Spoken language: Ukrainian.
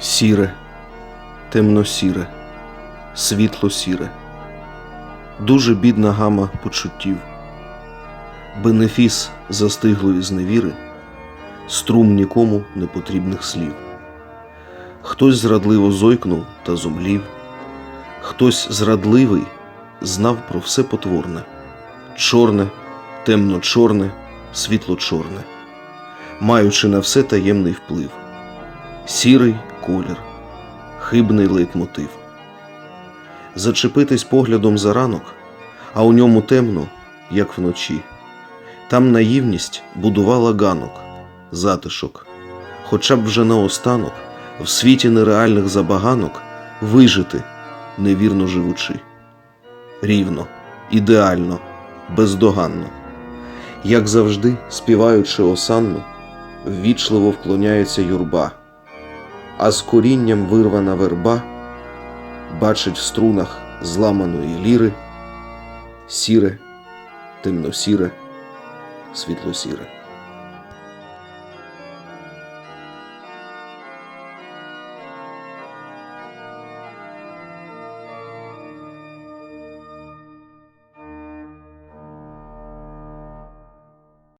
Сіре, темно-сіре, світло-сіре, дуже бідна гама почуттів, бенефіс застиглої зневіри, струм нікому непотрібних слів. Хтось зрадливо зойкнув та зумлів, хтось зрадливий знав про все потворне, чорне, темно-чорне, світло-чорне, маючи на все таємний вплив. Сірий колір, хибний лейтмотив. Зачепитись поглядом за ранок, а у ньому темно, як вночі. Там наївність будувала ганок, затишок, хоча б вже наостанок в світі нереальних забаганок вижити, невірно живучи. Рівно, ідеально, бездоганно. Як завжди, співаючи осанну, ввічливо вклоняється юрба а з корінням вирвана верба бачить в струнах зламаної ліри сіре, темно-сіре, світло-сіре.